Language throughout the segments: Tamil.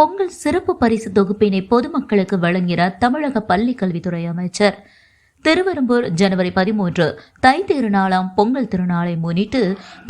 பொங்கல் சிறப்பு பரிசு தொகுப்பினை பொதுமக்களுக்கு வழங்கினார் தமிழக பள்ளி கல்வித்துறை அமைச்சர் திருவெரும்பூர் ஜனவரி பதிமூன்று. தை திருநாளாம் பொங்கல் திருநாளை முன்னிட்டு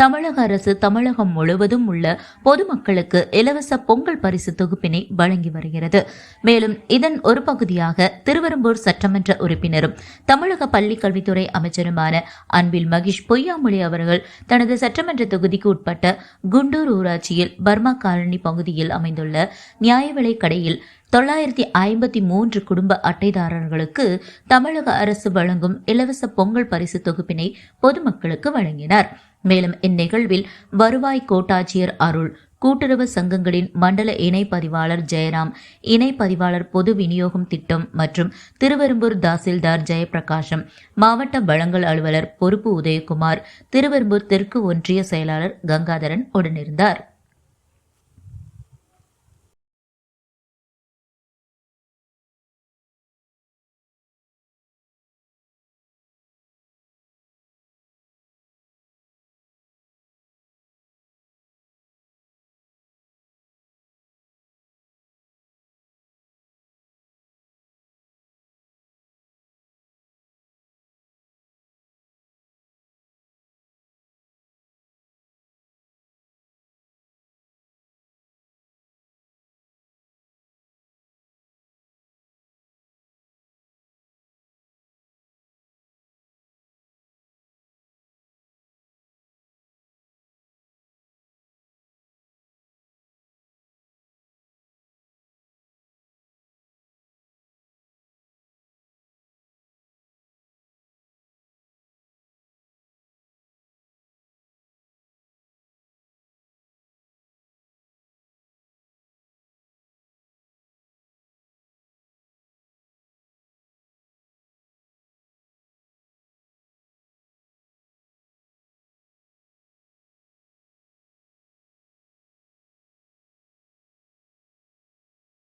தமிழக அரசு தமிழகம் முழுவதும் உள்ள பொதுமக்களுக்கு இலவச பொங்கல் பரிசு தொகுப்பினை வழங்கி வருகிறது. மேலும் இதன் ஒரு பகுதியாக திருவெரும்பூர் சட்டமன்ற உறுப்பினரும் தமிழக பள்ளி கல்வித்துறை அமைச்சருமான அன்பில் மகேஷ் பொய்யாமொழி அவர்கள் தனது சட்டமன்ற தொகுதிக்கு உட்பட்ட குண்டூர் ஊராட்சியில் பர்மா காலனி பகுதியில் அமைந்துள்ள நியாய விலை கடையில் தொள்ளாயிரத்தி ஐம்பத்தி மூன்று குடும்ப அட்டைதாரர்களுக்கு தமிழக அரசு வழங்கும் இலவச பொங்கல் பரிசு தொகுப்பினை பொதுமக்களுக்கு வழங்கினார். மேலும் இந்நிகழ்வில் வருவாய் கோட்டாட்சியர் அருள் கூட்டுறவு சங்கங்களின் மண்டல இணை பதிவாளர் ஜெயராம் இணை பதிவாளர் பொது விநியோகம் திட்டம் மற்றும் திருவெரும்பூர் தாசில்தார் ஜெயபிரகாஷம் மாவட்ட வழங்கல் அலுவலர் பொறுப்பு உதயகுமார் திருவெரும்பூர் தெற்கு ஒன்றிய செயலாளர் கங்காதரன் உடனிருந்தார்.